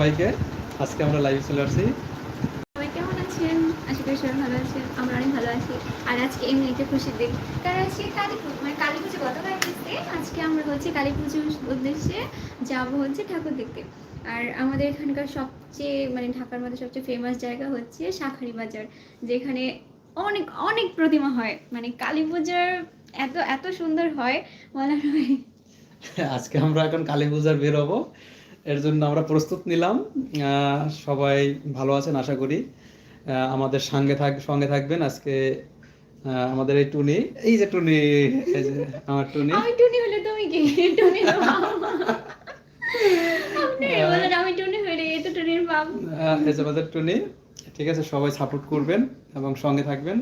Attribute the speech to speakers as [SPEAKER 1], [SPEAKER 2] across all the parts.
[SPEAKER 1] সবাইকে। আজকে আমরা লাইভে চলে আসছি।
[SPEAKER 2] সবাই কেমন আছেন? আশা করি সবাই ভালো আছেন। আমরা অনেক ভালো আছি। আর আজকে এমনি একটা খুশির দিন। কারণ আজকে কালী মানে কালী পুজো গতকাল গেছে আজকে আমরা হচ্ছে কালী পুজোর উদ্দেশ্যে যাব হচ্ছে ঠাকুর দেখতে। আর আমাদের এখানকার সবচেয়ে মানে ঢাকার মধ্যে সবচেয়ে ফেমাস জায়গা হচ্ছে শাখারি বাজার যেখানে অনেক অনেক প্রতিমা হয়। মানে কালী পুজোর এত এত সুন্দর হয় বলার
[SPEAKER 1] আজকে আমরা এখন কালী পূজার বের হব। এর জন্য আমরা প্রস্তুত নিলাম। সবাই ভালো আছেন আশা করি। আমাদের সঙ্গে থাক সঙ্গে থাকবেন আজকে আমাদের এই টুনি। এই যে টুনি এই যে আমার টুনি।
[SPEAKER 2] আমি টুনি হলে তুমি কি? টুনি আমি টুনি হলে এই তো টুনির বাপ।
[SPEAKER 1] এই যে আমাদের টুনি। ঠিক আছে সবাই সাপোর্ট করবেন এবং সঙ্গে থাকবেন।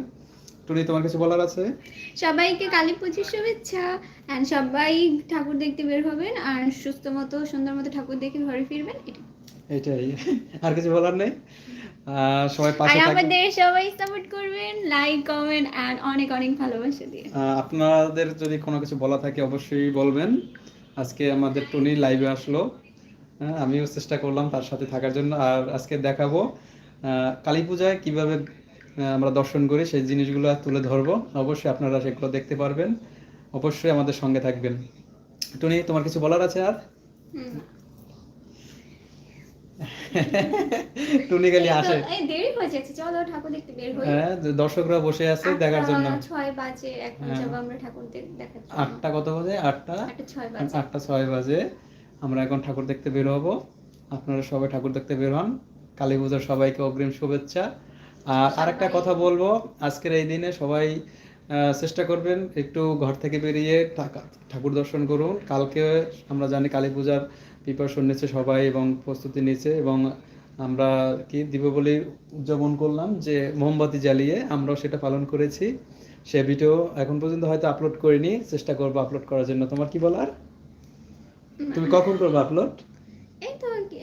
[SPEAKER 1] টুনি তোমার কিছু বলার আছে?
[SPEAKER 2] সবাইকে কালী পুজোর শুভেচ্ছা। অ্যান্ড সবাই ঠাকুর দেখতে বের হবেন। আর সুস্থ মতো সুন্দর মতো ঠাকুর দেখে ঘরে ফিরবেন এটাই।
[SPEAKER 1] এটাই। আর কিছু বলার নেই? সবাই পাশে থাকবেন
[SPEAKER 2] আমাদের সবাই সাপোর্ট করবেন লাইক কমেন্ট অ্যান্ড অনেক অনেক ভালোবাসা দিয়ে।
[SPEAKER 1] আপনাদের যদি কোনো কিছু বলা থাকে অবশ্যই বলবেন। আজকে আমাদের টুনি লাইভে আসলো। আমিও চেষ্টা করলাম তার সাথে থাকার জন্য। আর আজকে দেখাবো কালী পূজায় কীভাবে আমরা দর্শন করি সেই জিনিসগুলো তুলে ধরবো। অবশ্যই আপনারা সেগুলো দেখতে পারবেন। অবশ্যই আমাদের সঙ্গে থাকবেন। টুনি তোমার কিছু বলার আছে আর? টুনি খালি আসে।
[SPEAKER 2] এই দেরি হয়ে যাচ্ছে। চলো ঠাকুর দেখতে বের হই।
[SPEAKER 1] হ্যাঁ দর্শকরা বসে আছে দেখার জন্য।
[SPEAKER 2] ছয় বাজে এখন
[SPEAKER 1] হ্যাঁ।
[SPEAKER 2] আমরা ঠাকুর দেখার জন্য।
[SPEAKER 1] আটটা কত বাজে? আটটা?
[SPEAKER 2] আটটা ছয় বাজে।
[SPEAKER 1] আটটা ছয় বাজে। আমরা এখন ঠাকুর দেখতে বের হব। আপনারা সবাই ঠাকুর দেখতে বের হন। কালী পূজার সবাইকে অগ্রিম শুভেচ্ছা। আর আরেকটা কথা বলব। আজকের এই দিনে সবাই চেষ্টা করবেন একটু ঘর থেকে বেরিয়ে ঠাকা- ঠাকুর দর্শন করুন। কালকে আমরা জানি কালী পূজার প্রিপারেশন নিচ্ছে সবাই এবং প্রস্তুতি নিচ্ছে এবং আমরা কি দীপাবলি উদযাপন করলাম যে মোমবাতি জ্বালিয়ে আমরাও সেটা পালন করেছি। সে ভিডিও এখন পর্যন্ত হয়তো আপলোড করিনি। চেষ্টা করব আপলোড করার জন্য। তোমার কি বলার? তুমি কখন করবে আপলোড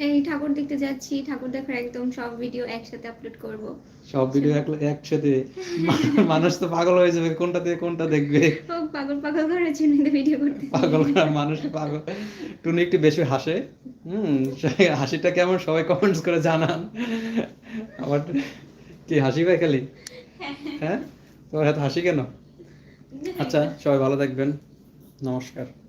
[SPEAKER 2] এই ঠাকুর দেখতে যাচ্ছি ঠাকুর দেখার একদম সব ভিডিও একসাথে আপলোড করব।
[SPEAKER 1] সব ভিডিও একসাথে? মানুষ তো পাগল হয়ে যাবে কোনটা থেকে কোনটা দেখবে?
[SPEAKER 2] পাগল পাগল করার জন্য ভিডিও করতে
[SPEAKER 1] পাগল করা মানুষ পাগল। টুনি একটু বেশি হাসে। হুম হাসিটা কেমন সবাই কমেন্টস করে জানান। আবার কি হাসি ভাই খালি? হ্যাঁ। তোমার হাতে হাসি কেন? আচ্ছা সবাই ভালো থাকবেন। নমস্কার।